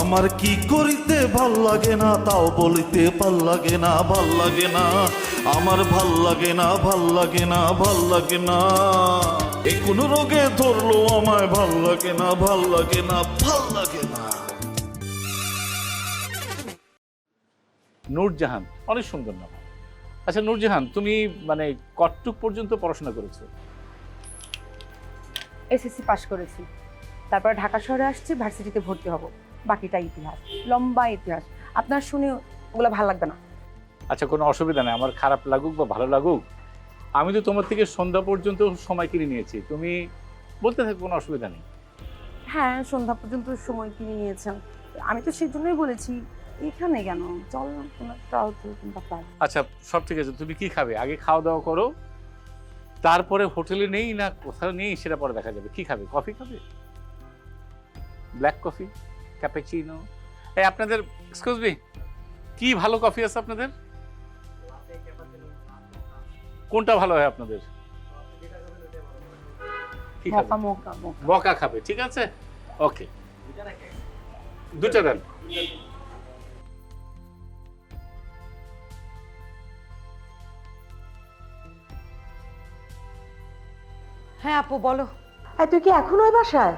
আমার কি করিতে ভালো লাগে না তাও বলিতে ভালো লাগে না ভালো লাগে না। আমার ভালো লাগে না ভালো লাগে না ভালো লাগে না। এ কোন রোগে ধরলো আমায় ভালো লাগে না ভালো লাগে না ভালো লাগে না। নূরজাহান অনেক সুন্দর নাম। আচ্ছা নূরজাহান তুমি মানে কতটুক পর্যন্ত পড়াশোনা করেছ? এসএসসি পাশ করেছি। তারপর ঢাকা শহরে আসছি ভার্সিটিতে ভর্তি হব। বাকিটা ইতিহাস লম্বা ইতিহাস। আপনার শুনে ওগুলো ভালো লাগবে না। আচ্ছা কোনো অসুবিধা নেই। আমার খারাপ লাগুক বা ভালো লাগুক আমি তো তোমার থেকে সন্ধ্যা পর্যন্ত সময় কিনে নিয়েছি। তুমি বলতে থাকো কোনো অসুবিধা নেই। হ্যাঁ সন্ধ্যা পর্যন্ত সময় কিনে নিয়েছেন। আমি তো সেই জন্যই বলেছি এখানে কেন? চল না কোনো একটা হোটেল কিংবা ক্লাব আচ্ছা সব ঠিক আছে। তুমি কি খাবে? আগে খাওয়া দাওয়া করো। তারপরে হোটেলে নেই না কোথাও নেই সেটা পরে দেখা যাবে। কি খাবে? কফি খাবে? Black coffee? ক্যাপেচিনো এই আপনাদের এক্সকিউজ মি কি ভালো কফি আছে আপনাদের? কোনটা ভালো হয় আপনাদের? মকা মকা মকা। বকা খাবে ঠিক আছে? ওকে দুটা দেন। হ্যাঁ আপু বলো। তুই কি এখনও ওই বাসায়?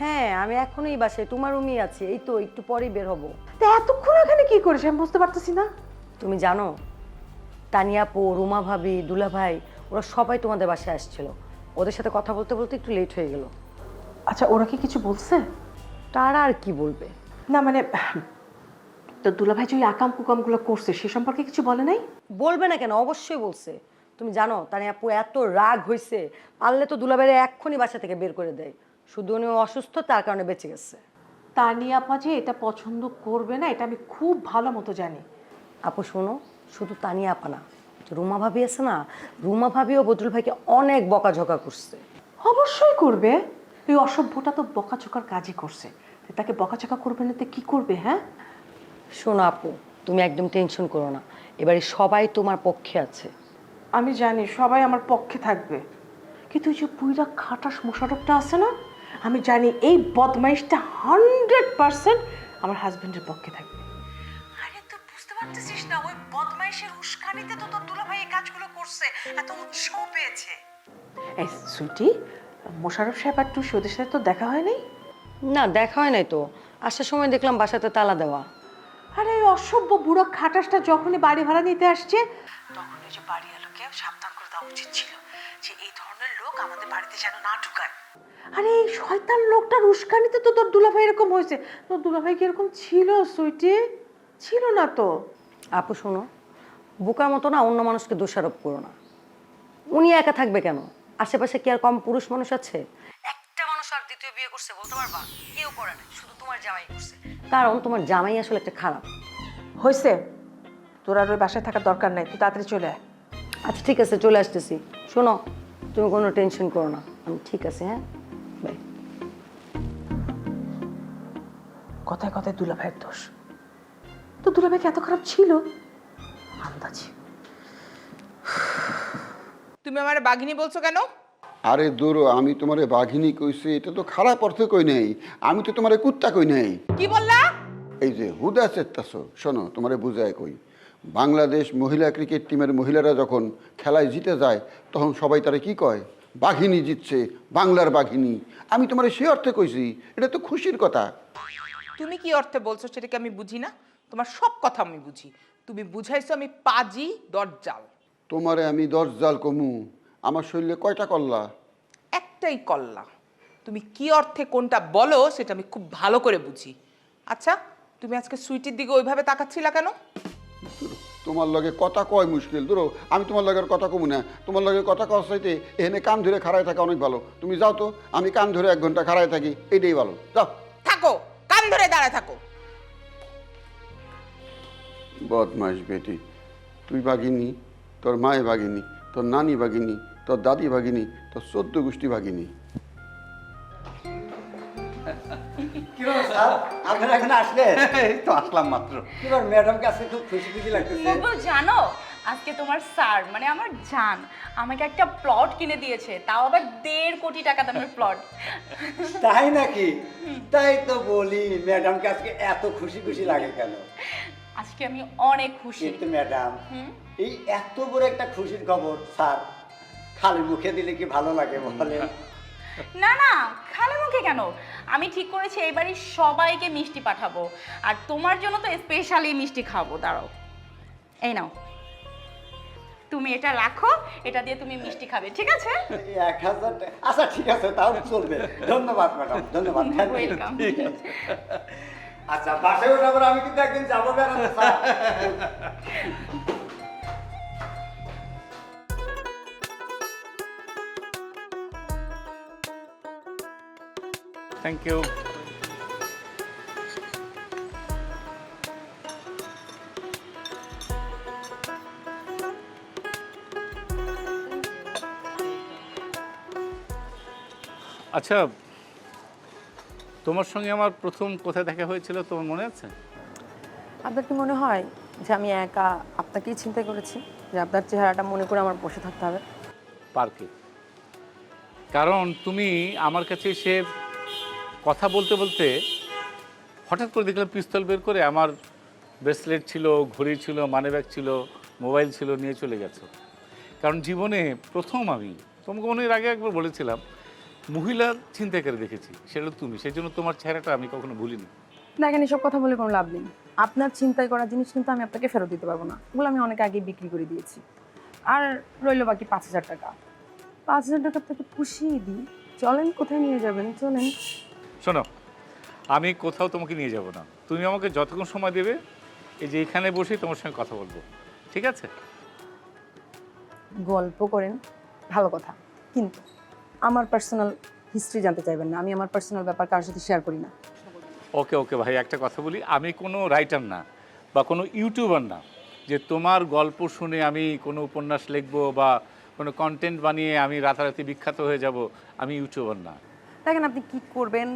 হ্যাঁ আমি এখনই এই বাসায় তোমার রুমই আছি এই তো একটু পরেই বের হব। তা এতক্ষণ এখানে কি করিস? আমি বুঝতে পারতেছি না। তুমি জানো তানিয়া আপু রুমা ভাবি দুলা ভাই ওরা সবাই তোমাদের বাসায় আসছিল। ওদের সাথে কথা বলতে বলতে একটু লেট হয়ে গেল। আচ্ছা ওরা কি কিছু বলছে? তারা আর কি বলবে? না মানে তো দুলাভাই যে ওই আকাম কুকামগুলো করছে সে সম্পর্কে কিছু বলে নাই? বলবে না কেন? অবশ্যই বলছে। তুমি জানো তানিয়া আপু এত রাগ হয়েছে পারলে তো দুলাভাইরে এক্ষুনি বাসা থেকে বের করে দেয়। শুধু উনি অসুস্থ তার কারণে বেঁচে গেছে। তানিয়া আপা যে এটা পছন্দ করবে না এটা আমি খুব ভালো মতো জানি। আপু শোনো শুধু তানিয়া আপা না রুমা ভাবি আছে না রুমা ভাবিও বদরুল ভাইকে অনেক বকাঝকা করছে। অবশ্যই করবে। এই অসভ্যটা তো বকাচোকার কাজই করছে। তাকে বকাচোকা করবে না তো কি করবে হ্যাঁ? শোনো আপু তুমি একদম টেনশন করো না। এবারে সবাই তোমার পক্ষে আছে। আমি জানি সবাই আমার পক্ষে থাকবে। কিন্তু ওই যে পুইরা খাটাস মোশারফটা আছে না আমি জানি এই বদমাইশটা হান্ড্রেড পার্সেন্ট আমার হাজবেন্ডের পক্ষে থাকবে। আরে তুই বুঝতে পারতেছিস না ওই বদমাইশের উস্কানিতে তো তোর দুলাভাই এই কাজগুলো করছে এত উৎসাহ পেয়েছে। এই সুইটি মোশারফ সাহেব আর টুসি ওদের সাথে তো দেখা হয় নাই? না দেখা হয় নাই তো। আসার সময় দেখলাম বাসাতে তালা দেওয়া। আরে এই অসভ্য বুড়ো খাটাসটা যখনই বাড়ি ভাড়া নিতে আসছে। তখন ওই যে বাড়ি আলোকে সাবধান করে দেওয়া উচিত ছিল যে এই ধরনের লোক আমাদের বাড়িতে যেন না ঢুকায়। আরে এই শয়তান লোকটার উস্কানিতে তো তোর দুলাভাই এরকম হয়েছে। তোর দুলাভাই কি এরকম ছিল সুইটি ছিল না তো। আপু শোনো বোকার মতো না অন্য মানুষকে দোষারোপ করো না। উনি একা থাকবে কেন? আশেপাশে কি আর কম পুরুষ মানুষ আছে? একটা মানুষ আর দ্বিতীয় বিয়ে করছে বলতে পারবা? কেউ করে না শুধু তোমার জামাই করছে। কারণ তোমার জামাই আসলে একটা খারাপ। হয়েছে তোর আর ওই বাসায় থাকার দরকার নাই তুই তাড়াতাড়ি চলে আয়। আচ্ছা ঠিক আছে চলে আসতেছি। শোনো তুমি কোনো টেনশন করো না। আমি ঠিক আছে হ্যাঁ? বাই কথায় কথায় দুলাভাইয়ের দোষ। তো দুলাভাই কি এত খারাপ ছিল? আন্দাজি। তুমি আমার বাঘিনী বলছো কেন? আরে দূর আমি তোমারে বাঘিনী কইছি এটা তো খারাপ অর্থে কই নাই। আমি তো তোমারে কুত্তা কই নাই। কি বললা? এই যে হুদা চেত্তাছ শোনো তোমারে বুঝায় কই। বাংলাদেশ মহিলা ক্রিকেট টিমের মহিলারা যখন খেলায় জিতে যায় তখন সবাই তারা কি কয়? বাঘিনী জিতছে বাংলার বাঘিনী। আমি তোমার সে অর্থে কইছি এটা তো খুশির কথা। তুমি কি অর্থে বলছো সেটাকে আমি বুঝি না? তোমার সব কথা আমি বুঝি। তুমি বুঝাইছো আমি পাজি দরজাল। তোমারে আমি দরজাল কমু। আমার শরীরে কয়টা কল্লা? একটাই কল্লা। তুমি কি অর্থে কোনটা বলো সেটা আমি খুব ভালো করে বুঝি। আচ্ছা তুমি আজকে সুইটির দিকে ওইভাবে তাকাচ্ছিলা কেন? তোমার লগে কথা কয় মুশকিল ধরো। আমি তোমার লগের কথা কমু না। তোমার লগে কথা কওয়ার চাইতে এখানে কান ধরে খাড়ায় থাকা অনেক ভালো। তুমি যাও তো আমি কান ধরে এক ঘণ্টা খাড়ায় থাকি এটাই ভালো। যাও। থাকো কান ধরে দাঁড়ায় থাকো। বদমাস বেটি তুই ভাগিনী তোর মায়ে ভাগিনী তোর নানি ভাগিনী তোর দাদি ভাগিনী তোর চোদ্দ গোষ্ঠী ভাগিনী। কি হলো স্যার আপনারা এখানে আসলেন? এই তো আসলাম মাত্র। কি ব্যাপার ম্যাডামকে খুব খুশি খুশি লাগতেছে? মুকুল জানো আজকে তোমার স্যার মানে আমার জান আমাকে একটা প্লট কিনে দিয়েছে তাও আবার দেড় কোটি টাকা দামের প্লট তাই নাকি? তাই তো বলি ম্যাডামকে আজকে এত খুশি খুশি লাগে কেন? আজকে আমি অনেক খুশি। কিন্তু ম্যাডাম? এই এত বড় একটা খুশির খবর স্যার খালি মুখে দিলে কি ভালো লাগে বলেন? না না খালি মুখে কেন? আমি ঠিক করেছি এই বাড়ির সবাইকে মিষ্টি পাঠাবো। আর তোমার জন্য তো স্পেশালি মিষ্টি খাব দাঁড়াও। এই নাও। তুমি এটা রাখো এটা দিয়ে তুমি মিষ্টি খাবে ঠিক আছে? এক হাজার আচ্ছা ঠিক আছে তাহলে চলবে। ধন্যবাদ ম্যাডাম ধন্যবাদ. ওয়েলকাম আচ্ছা বাসায় ওঠার আমি কিন্তু একদিন যাব বেড়াতে থ্যাংক ইউ আচ্ছা তোমার সঙ্গে আমার প্রথম কোথায় দেখা হয়েছিল তোমার মনে আছে? আপনার কি মনে হয় যে আমি একা আপনাকেই চিন্তা করেছি? যে আপনার চেহারাটা মনে করে আমার বসে থাকতে হবে? পার্কে। কারণ তুমি আমার কাছে এসে কথা বলতে বলতে হঠাৎ করে দেখলাম পিস্তল বের করে আমার ব্রেসলেট ছিল, ঘড়ি ছিল মানিব্যাগ ছিল মোবাইল ছিল, নিয়ে চলে গেছো। কারণ জীবনে প্রথম আমি, তোমাকে মনে আগে একবার বলেছিলাম, মহিলা চিন্তা করে দেখেছি, সেটা তুমি, সেই জন্য তোমার চেহারাটা আমি কখনো ভুলিনি। দেখেন, এসব কথা বলে কোনো লাভ নেই। আপনার চিন্তায় করা জিনিস কিন্তু আমি আপনাকে ফেরত দিতে পারব না। ওগুলো আমি অনেক আগেই বিক্রি করে দিয়েছি। আর রইল বাকি পাঁচ হাজার টাকা। পাঁচ হাজার টাকা আপনাকে পুষিয়ে দিই। চলেন, কোথায় নিয়ে যাবেন? চলেন শোনো আমি কোথাও তোমাকে নিয়ে যাব না। তুমি আমাকে যতক্ষণ সময় দেবে এই যে এখানে বসেই তোমার সঙ্গে কথা বলব। ঠিক আছে? গল্প করেন ভালো কথা। কিন্তু আমার পার্সোনাল হিস্ট্রি জানতে চাইবেন না। আমি আমার পার্সোনাল ব্যাপার কারোর সাথে শেয়ার করি না। ওকে ওকে ভাই একটা কথা বলি। আমি কোনো রাইটার না বা কোনো ইউটিউবার না যে তোমার গল্প শুনে আমি কোনো উপন্যাস লিখব বা কোনো কন্টেন্ট বানিয়ে আমি রাতারাতি বিখ্যাত হয়ে যাব। আমি ইউটিউবার না। দেখেন আপনি কি করবেন?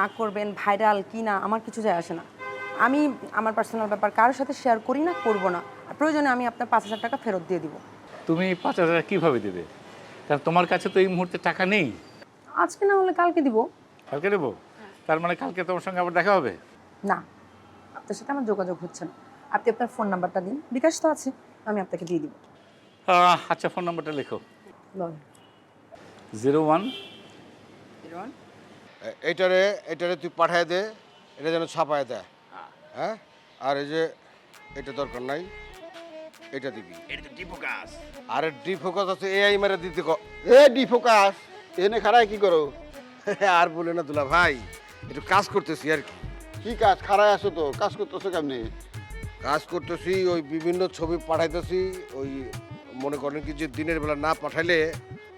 না করবেন ভাইরাল কি না আমার কিছু যায় আসে না। আমি আমার পার্সোনাল ব্যাপার কারোর সাথে শেয়ার করি না করব না। আর প্রয়োজনে আমি আপনার পাঁচ হাজার টাকা ফেরত দিয়ে দিব। তুমি পাঁচ হাজার টাকা কীভাবে দেবে? কারণ তোমার কাছে তো এই মুহূর্তে টাকা নেই। আজকে না হলে কালকে দিব। কালকে দেবো? তার মানে কালকে তোমার সঙ্গে আবার দেখা হবে? না আপনার সাথে আমার যোগাযোগ হচ্ছে না। আপনি আপনার ফোন নাম্বারটা দিন। বিকাশ তো আছে আমি আপনাকে দিয়ে দিব। আচ্ছা ফোন নাম্বারটা লেখো। জিরো ওয়ান এইটারে এইটারে তুই পাঠায় দে এটা যেন ছাপায় দেয়। হ্যাঁ। আর এই যে এটা দরকার নাই এটা দিবি। আরে ডি ফোকাস আছে এআই মেরে দিতে ক এ ডি ফোকাস এনে খারায় কি করো? আর বলে না দুলা ভাই একটু কাজ করতেছি আর কি। কি কাজ? খারায় আছো তো কাজ করতেছো কেমনি? কাজ করতেছি ওই বিভিন্ন ছবি পাঠাইতেছি ওই মনে করেন কি যে দিনের বেলা না পাঠাইলে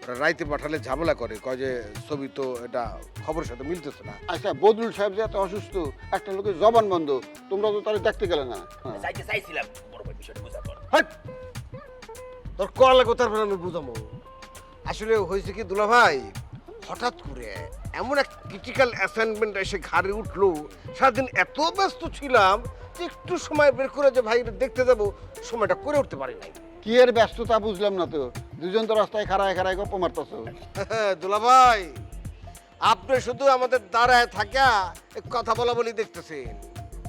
রাইতে পাঠালে ঝামেলা করে কয় যে ছবি তো এটা খবরের সাথে মিলতেছে না। আচ্ছা বদরুল সাহেব যে এত অসুস্থ একটা লোকের জবান বন্ধ তোমরা তো তাহলে দেখতে গেলে না? হ্যাঁ। হাট! তোর কল তারপরে আমি বুঝাবো? আসলে হয়েছে কি দুলা ভাই হঠাৎ করে এমন এক ক্রিটিক্যাল অ্যাসাইনমেন্ট এসে ঘাড়ে উঠল সারাদিন এত ব্যস্ত ছিলাম যে একটু সময় বের করে যে ভাই দেখতে যাব সময়টা করে উঠতে পারি নাই। কি এর ব্যস্ততা বুঝলাম না তো? দুজন তো রাস্তায় খাড়ায় খাড়ায় গপ্প মারতেছো। দুলা ভাই আপনি শুধু আমাদের দাঁড়ায় থাকা কথা বলা বলি দেখতেছেন।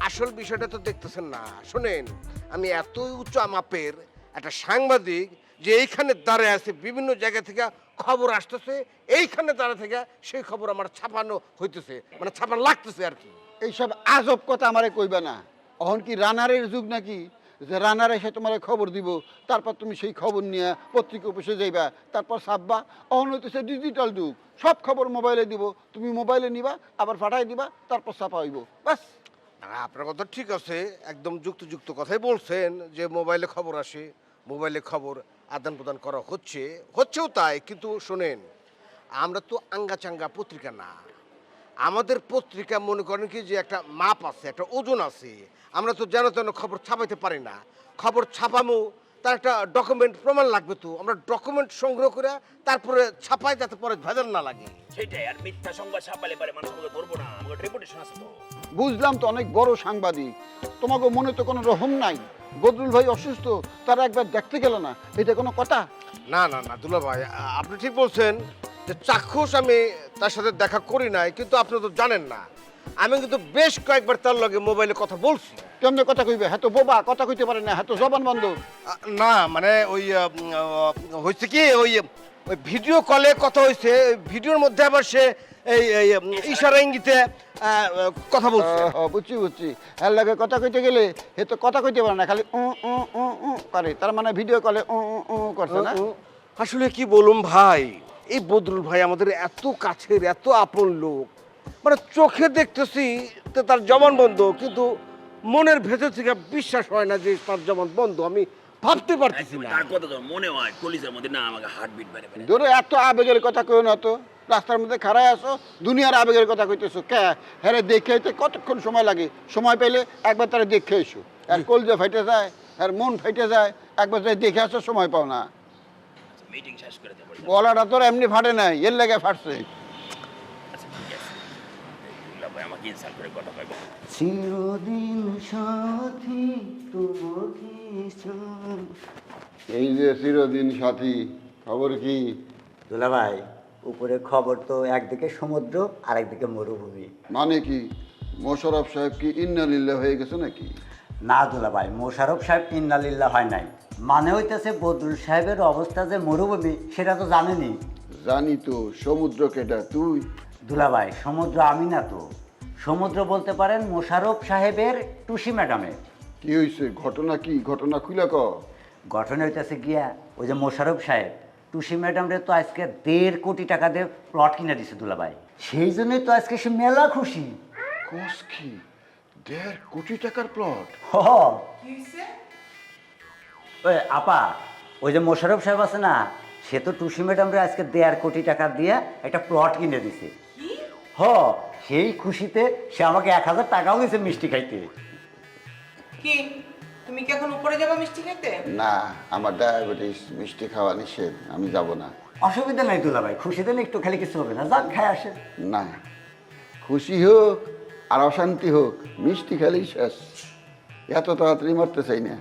আসল বিষয়টা তো দেখতেছেন না। শোনেন আমি এতই উচ্চ মাপের একটা সাংবাদিক যে এইখানে দাঁড়ায় আছে বিভিন্ন জায়গা থেকে খবর আসতেছে এইখানে দাঁড়া থেকে সেই খবর আমার ছাপানো হইতেছে মানে ছাপানো লাগতেছে আর কি। এইসব আজব কথা আমারে কইবে না। অহন কি রানারের যুগ নাকি? যে রানার এসে তোমার খবর দিব, তারপর তুমি সেই খবর নিয়ে পত্রিকা অফিসে যাইবা, তারপর ছাপবা, অহন হইতেছে ডিজিটাল যুগ। সব খবর মোবাইলে দিব, তুমি মোবাইলে নিবা, আবার পাঠাই দিবা, তারপর ছাপা হইব। বাস। আপনার কথা ঠিক আছে, একদম যুক্ত যুক্ত কথাই বলছেন যে মোবাইলে খবর আসে মোবাইলে খবর আদান প্রদান করা হচ্ছে, হচ্ছেও তাই, কিন্তু শোনেন, আমরা তো আঙ্গা চাঙ্গা পত্রিকা না। আমাদের পত্রিকা মনে করেন কি যে একটা মাপ আছে একটা ওজন আছে। আমরা তো যেন তেন খবর ছাপাইতে পারি না। খবর ছাপামো তার একটা ডকুমেন্ট প্রমাণ লাগবে তো। আমরা ডকুমেন্ট সংগ্রহ করে তারপরে ছাপাই যাতে পরে ভেজাল না লাগে। সেটাই আর মিথ্যা সংবাদ ছাপালে পারে মানুষ আমাকে ধরবো না আমাকে রেপুটেশন আছে তো। বুঝলাম তো অনেক বড় সাংবাদিক। তোমাকে মনে তো কোনো রহম নাই। বদরুল ভাই অসুস্থ তারা একবার দেখতে গেল না। এটা কোনো কথা? না না না দুলা ভাই আপনি ঠিক বলছেন। যে চাক্ষুষ আমি তার সাথে দেখা করি নাই কিন্তু আপনি তো জানেন না। আমি কিন্তু বেশ কয়েকবার তার লগে মোবাইলে কথা বলছি। কেমনে কথা কইবে? হ্যাঁ তো বোবা কথা কইতে পারে না হ্যাঁ তো জবান বন্ধ। না মানে ওই হয়েছে কি ওই ওই ভিডিও কলে কথা হয়েছে ভিডিওর মধ্যে আবার সে এই ইশারা ইঙ্গিতে কথা বলছে। বুঝছি বুঝছি। এর লাগে কথা কইতে গেলে হে তো কথা কইতে পারে না খালি উ উ উ উ করে। তার মানে ভিডিও কলে উ উ উ করছে না? আসলে কি বলুম ভাই? এই বদরুল ভাই আমাদের এত কাছের এত আপন লোক। মানে চোখে দেখতেছি তো তার জবান বন্ধ কিন্তু মনের ভেতর থেকে বিশ্বাস হয় না যে তার জবান বন্ধ। আমি ভাবতে পারতেছি না। তার কথা তো মনে হয় কলিজার মধ্যে না আমাকে হার্ট বিট বেড়ে বেড়ে। ধরো এত আবেগের কথা কই না তো। রাস্তার মধ্যে খাড়ায় আসো দুনিয়ার আবেগের কথা কইতেছো। কে? হ্যাঁ দেখে হইতে কতক্ষণ সময় লাগে? সময় পেলে একবার তারা দেখে এসো। আর কলজা ফাইটে যায় আর মন ফাইটে যায় একবার দেখে আসো সময় পাও না। মিটিং শেষ করে দেবো। গলাটা তোর এমনি ফাটে নাই এর লেগে ফাটছে। আচ্ছা আমাকে করে কথা কইবো চিরদিন সাথী তোমাকে এই যে চিরদিন সাথী খবর কি? দুলা ভাই উপরে খবর তো একদিকে সমুদ্র আর একদিকে মরুভূমি। মানে কি? মোশারফ সাহেব কি ইন্নালিল্লা হয়ে গেছে নাকি? না দুলা ভাই মোশারফ সাহেব ইন্নালিল্লা হয় নাই। মানে হইতেছে বদরুল সাহেবের অবস্থা যে মরুভূমি সেটা তো জানেনি। জানি তো সমুদ্র কেটা তুই? দুলাভাই সমুদ্র আমি না তো। সমুদ্র বলতে পারেন মোশারফ সাহেবের টুসি ম্যাডামের। কি হয়েছে ঘটনা কি? ঘটনা খুলে ক? ঘটনা হইতেছে গিয়া ওই যে মোশারফ সাহেব টুসি ম্যাডামরে তো আজকে দেড় কোটি টাকা দিয়ে প্লট কিনে দিছে দুলাভাই। সেই জন্যই তো আজকে সে মেলা খুশি। কোস কি? দেড় কোটি টাকার প্লট হ ওই আপা ওই যে মোশারফ সাহেব আছে না সে তো টুসি ম্যাডামরে আজকে দেড় কোটি টাকা দিয়ে একটা প্লট কিনে দিছে। হ সেই খুশিতে সে আমাকে এক হাজার টাকাও দিয়েছে মিষ্টি খাইতে। কি? তুমি কি এখন উপরে যাবে মিষ্টি খেতে না আমার ডায়াবেটিস মিষ্টি খাওয়া নিষেধ আমি যাব না। অসুবিধা নাই দুলাভাই খুশিতে না একটু খালি কিছু হবে না যান খায় আসে না খুশি হোক আর অশান্তি হোক মিষ্টি খেলেই শেষ। এত তাড়াতাড়ি মরতে চাই না।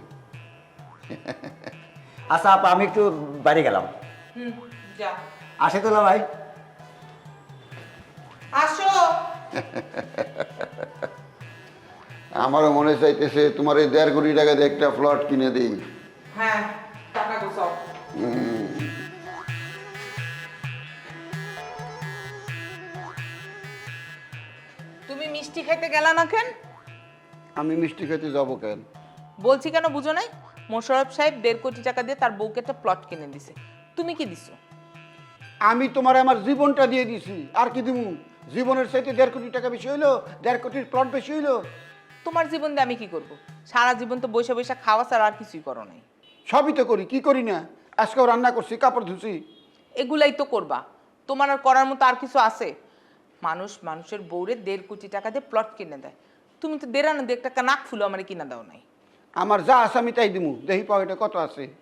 আচ্ছা আপা আমি একটু বাড়ি গেলাম। হুম যা। আসে দুলাভাই আসো। আমারও মনে চাইতেছে তোমার এই দেড় কোটি টাকা দিয়ে একটা প্লট কিনে দিই। হ্যাঁ টাকা গুছাও। তুমি মিষ্টি খাইতে গেলা না কেন? আমি মিষ্টি খেতে যাব কেন? বলছি কেন বুঝো নাই? মোশারফ সাহেব দেড় কোটি টাকা দিয়ে তার বউকে একটা প্লট কিনে দিছে। তুমি কি দিছো? আমি তোমার আমার জীবনটা দিয়ে দিছি। আর কি দিমু? জীবনের চাইতে দেড় কোটি টাকা বেশি হইল দেড় কোটির প্লট বেশি হইল। তোমার জীবন দিয়ে আমি কি করব? সারা জীবন তো বৈশা বৈশা খাওয়া ছাড়া আর কিছুই করো নাই। সবই তো করি কি করি না? আজকেও রান্না করছি কাপড় ধুছি। এগুলাই তো করবা। তোমার আর করার মতো আর কিছু আছে? মানুষ মানুষের বউরে দেড় কোটি টাকা দিয়ে প্লট কিনে দেয়। তুমি তো দেড় আনা দেড় টাকা নাক ফুলো আমার কিনা দাও নাই। আমার যা আছে আমি তাই দিমু। দেখি পকেটে কত আছে।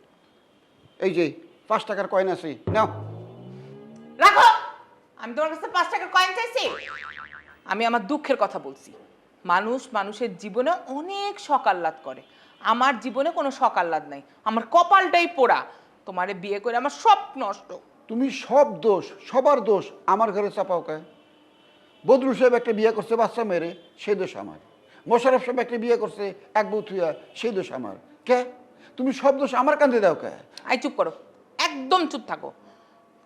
এই যে পাঁচ টাকার কয়েন আছে। নাও। রাখো! আমি তোমার কাছে পাঁচ টাকার কয়েন চাইছি। আমি আমার দুঃখের কথা বলছি। মানুষ মানুষের জীবনে অনেক সকাল্লাদ করে। আমার জীবনে কোনো সকাল্লাদ নাই। আমার কপালটাই পোড়া। তোমারে বিয়ে করে আমার সব নষ্ট। তুমি সব দোষ সবার দোষ আমার ঘরে চাপাও কে? বদরুল সাহেব একটা বিয়ে করছে বাচ্চা মেরে সে দোষ আমার। মোশারফ সাহেব একটা বিয়ে করছে এক বউ থুয়া সেই দোষ আমার। কে? তুমি সব দোষ আমার কান্দে দাও কে? আই চুপ করো। একদম চুপ থাকো।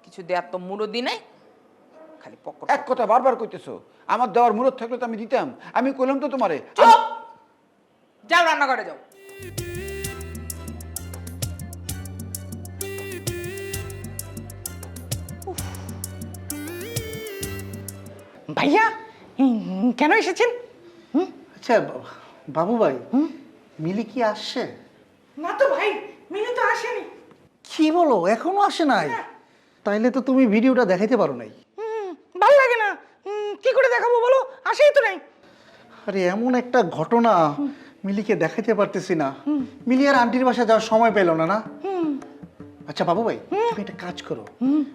কিছু দেওয়ার তো মুরদি নাই খালি পকর এক কথা বারবার কইতেছো আমার দেওয়ার মুরত থাকলে তো আমি দিতাম আমি কইলাম তো তোমারে। চুপ! যাও রান্নাঘরে যাও। ভাইয়া কেন এসেছেন? আচ্ছা বাবু ভাই মিলি কি আসছে? না তো ভাই মিনি তো আসেনি। কি বলো এখনও আসে নাই? তাইলে তো তুমি ভিডিওটা দেখাইতে পারো নাই। ভালো লাগে না। কি করে দেখাবো বলো? আসেই তো নাই। আরে এমন একটা ঘটনা মিলিকে দেখাইতে পারতেছি না। মিলি আর আন্টির বাসা যাওয়ার সময় পেল না না? আচ্ছা বাবু ভাই তুমি একটা কাজ করো।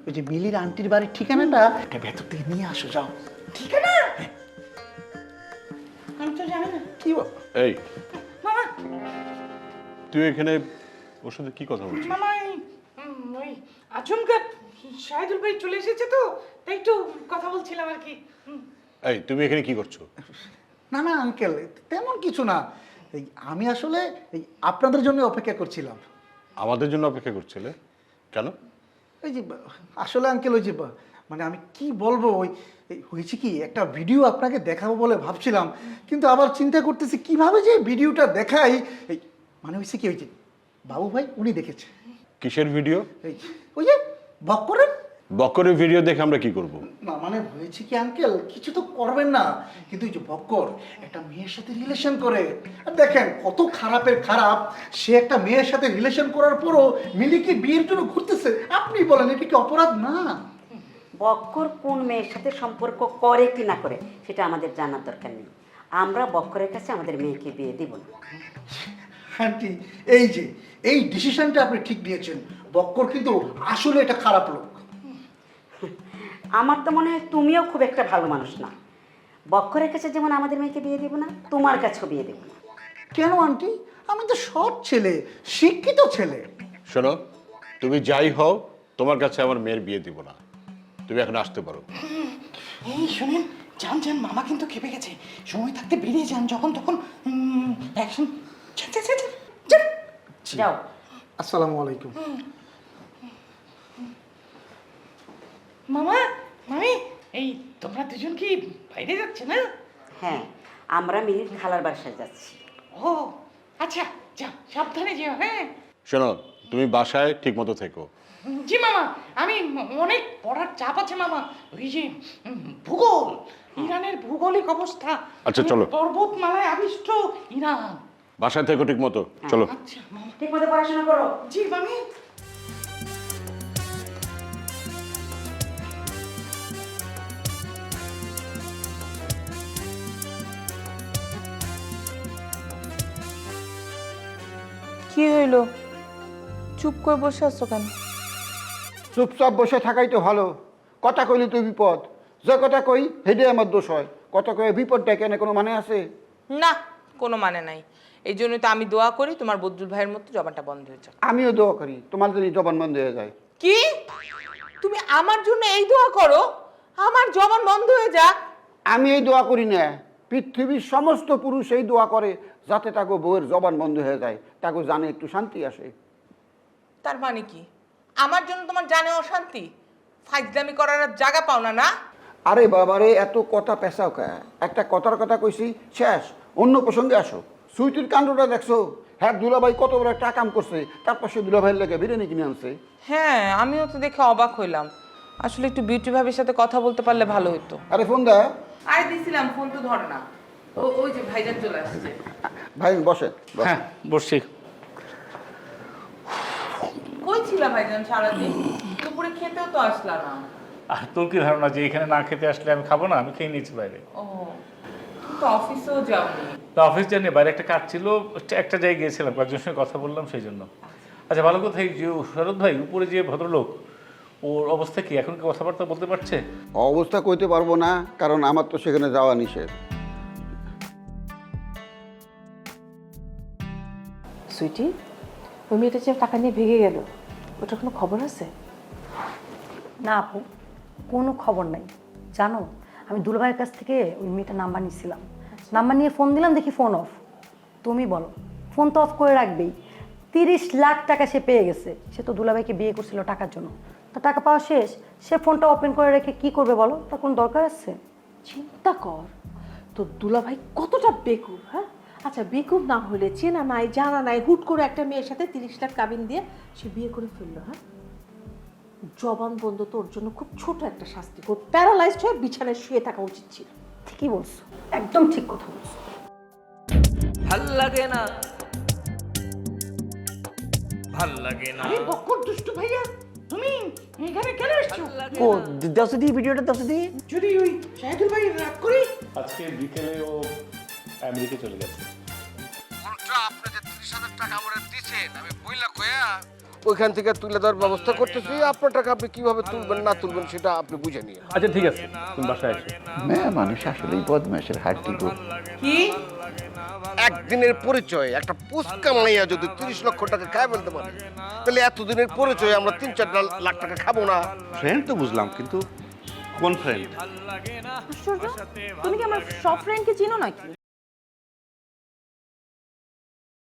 ওই যে মিলির আন্টির বাড়ির ঠিকানাটা একটা ভেতর থেকে নিয়ে আসো যাও। ঠিকানা? আমি তো জানি না। কি এই মামা! তুই এখানে ওর সাথে কি কথা বলছিস? মামা ওই আচমকা শাহিদুল ভাই চলে এসেছে তো তাই একটু কথা বলছিলাম আর কি। এই তুমি এখানে কি করছ? না না আঙ্কেল তেমন কিছু না। এই আমি আসলে এই আপনাদের জন্য অপেক্ষা করছিলাম। আমাদের জন্য অপেক্ষা করছিলে? কেন? ওই যে আসলে আঙ্কেল ওই যে মানে আমি কি বলব ওই হয়েছে কি একটা ভিডিও আপনাকে দেখাবো বলে ভাবছিলাম কিন্তু আবার চিন্তা করতেছি কীভাবে যে ভিডিওটা দেখাই এই মানে হয়েছে কি হয়েছে বাবু ভাই উনি দেখেছে। কিসের ভিডিও এই ওই যে বক্করের? বক্করের ভিডিও দেখে আমরা কি করব? না মানে হয়েছে কি আঙ্কেল কিছু তো করবেন না কিন্তু এই যে বক্কর একটা মেয়ের সাথে রিলেশন করে। আর দেখেন কত খারাপের খারাপ সে একটা মেয়ের সাথে রিলেশন করার পরও মিলিকে বিয়ের জন্য ঘুরতেছে। আপনি বলেন এটা কি অপরাধ? না। বক্কর কোন মেয়ের সাথে সম্পর্ক করে কি না করে সেটা আমাদের জানার দরকার নেই। আমরা বক্করের কাছে আমাদের মেয়েকে বিয়ে দিব না। আন্টি এই যে এই ডিসিশনটা আপনি ঠিক নিয়েছেন। বক্কর কিন্তু আসলে এটা খারাপ লোক। আমার তো মনে হয় তুমিও খুব একটা ভালো মানুষ না। বক্করের কাছে যেমন আমাদের মেয়েকে বিয়ে দিব না তোমার কাছেও বিয়ে দেব না। কেন আন্টি? আমি তো সৎ ছেলে শিক্ষিত ছেলে। শোনো তুমি যাই হও তোমার কাছে আমার মেয়ের বিয়ে দিব না। তুমি এখন আসতে পারো। এই শোনেন যান যান মামা কিন্তু খেপে গেছে। সময় থাকতে বেরিয়ে যান যখন তখন অ্যাকশন যাও। আসসালামু আলাইকুম। মামা মামি এই তোমরা দুজন কি বাইরে যাচ্ছে না? হ্যাঁ আমরা মিলির খালার বাসায় যাচ্ছি। ও আচ্ছা যাও সাবধানে যেও হ্যাঁ। শোনো তুমি বাসায় ঠিক মতো থেকো। জি মামা আমি অনেক পড়ার চাপ আছে মামা। ওই যে ভূগোল ইরানের ভূগোলিক অবস্থা। আচ্ছা, চলো। পর্বতমালায় আবিষ্ট ইরান। বাসায় থেকো ঠিক মতো চলো। আচ্ছা ঠিক মতো পড়াশোনা করো। জি মামি। কি হইল? চুপ করে বসে আছো কেন? চুপচাপ বসে থাকাই তো ভালো। কথা কইলে তো বিপদ। যে কথা কই হেডে আমার দোষ হয়। কথা কয়ে বিপদ ডেকে কোনো মানে আছে? না কোনো মানে নাই। এই জন্যই তো আমি দোয়া করি তোমার বদরুল ভাইয়ের মতো জবানটা বন্ধ হয়ে যাক। আমিও দোয়া করি তোমার যদি জবান বন্ধ হয়ে যায়। কি? তুমি আমার জন্য এই দোয়া করো? আমার জবান বন্ধ হয়ে যাক। আমি এই দোয়া করি না। পৃথিবীর সমস্ত পুরুষ এই দোয়া করে যাতে তাকে বউয়ের জবান বন্ধ হয়ে যায়। তাকে জানে একটু শান্তি আসে। তার মানে কি? আমার জন্য তোমার জানে অশান্তি। ফাইজলামি করার আর জায়গা পাও না না? আরে বাবারে এত কথা পেশাও কে? একটা কথার কথা কইছি শেষ। অন্য প্রসঙ্গে আসো। সুইটির কাণ্ডটা দেখছ? হ্যাঁ দুলাভাই কত বড় একটা কাম করছে। তারপর সে দুলাভাইয়ের লেগে বিরিয়ানি কিনে আনছে। হ্যাঁ আমিও তো দেখে অবাক হইলাম। আসলে একটু বিউটি ভাবির সাথে কথা বলতে পারলে ভালো হতো আরে ফোন দা। আরে দিছিলাম ফোন তো ধর না। ও ওই যে ভাইজান চলে আসছে। ভাই বসে। হ্যাঁ বসছি। কই ছিলা ভাইজান সারাদিন? দুপুরে খেতেও তো আসলা না। আর তোর কি ধারণা যে এখানে না খেতে আসলে আমি খাব না? আমি খেয়ে নিয়েছি বাইরে। ও তো অফিসেও যাওনি। তো অফিস জানি বাইরে একটা কাজ ছিল একটা- জায়গায় গিয়েছিলাম কয়েকজনের সঙ্গে কথা বললাম সেই জন্য। আচ্ছা। ভালো কথা এই যে শরৎ ভাই উপরে যে ভদ্রলোক ওর অবস্থা কি? এখন কি কথাবার্তা বলতে পারছে? অবস্থা কইতে পারব না কারণ আমার তো সেখানে যাওয়া নিষেধ। সুইটি ওই মেয়েটা যে টাকা নিয়ে ভেঙে গেল। ওটার কোনো খবর আছে? না আপু কোনো খবর নাই। জানো আমি দুলাভাইয়ের কাছ থেকে ওই মেয়েটার নাম্বার নিয়েছিলাম নাম্বার নিয়ে ফোন দিলাম দেখি ফোন অফ তুমি বলো ফোন তো অফ করে রাখবেই। তিরিশ লাখ টাকা সে পেয়ে গেছে। সে তো দুলাভাইকে বিয়ে করছিল টাকার জন্য। তা টাকা পাওয়া শেষ। সে ফোনটা ওপেন করে রেখে কি করবে বলো? তার কোনো দরকার আছে? চিন্তা কর তো দুলাভাই কতটা বেকুব হ্যাঁ? আচ্ছা বেকুব না হলে চেনা নাই জানা নাই হুট করে একটা মেয়ের সাথে তিরিশ লাখ কাবিন দিয়ে সে বিয়ে করে ফেলল হ্যাঁ জবান বন্ধ তোর জন্য খুব ছোট একটা শাস্তি খুব প্যারালাইজড হয়ে বিছানায় শুয়ে থাকা উচিত ছিল ঠিকই বলছো একদম ঠিক কথা বলছো ভালো লাগে না ভালো লাগে না আরে বকর দুষ্টু ভাইয়া তুমি এখানে কেন এসছো ও দশ দি ভিডিওটা দশ দি যদি ওই শাহিদুল ভাই রাগ করি আজকে বিকেলে ও আমেরিকা চলে গেছে। উল্টা আপনি যে তিরিশ হাজার টাকা আমরা দিচ্ছেন আমি বইলা কয়া ওইখান থেকে তুলে দেওয়ার ব্যবস্থা করতেছি আপনার টাকা আপনি কীভাবে তুলবেন না তুলবেন সেটা আপনি বুঝে নিয়ে আচ্ছা ঠিক আছে তুমি বাসায় এসো। মেয়ে মানুষ আসলেই হাড্ডি গো। কি? একদিনের পরিচয় একটা পুস্কা মাইয়া যদি তিরিশ লক্ষ টাকা খায় ফেলতে পারে তাহলে এতদিনের পরিচয় আমরা তিন চার লাখ টাকা খাব না। ফ্রেন্ড তো বুঝলাম কিন্তু কোন ফ্রেন্ড তুমি কি আমার সব ফ্রেন্ডকে চিনো নাকি?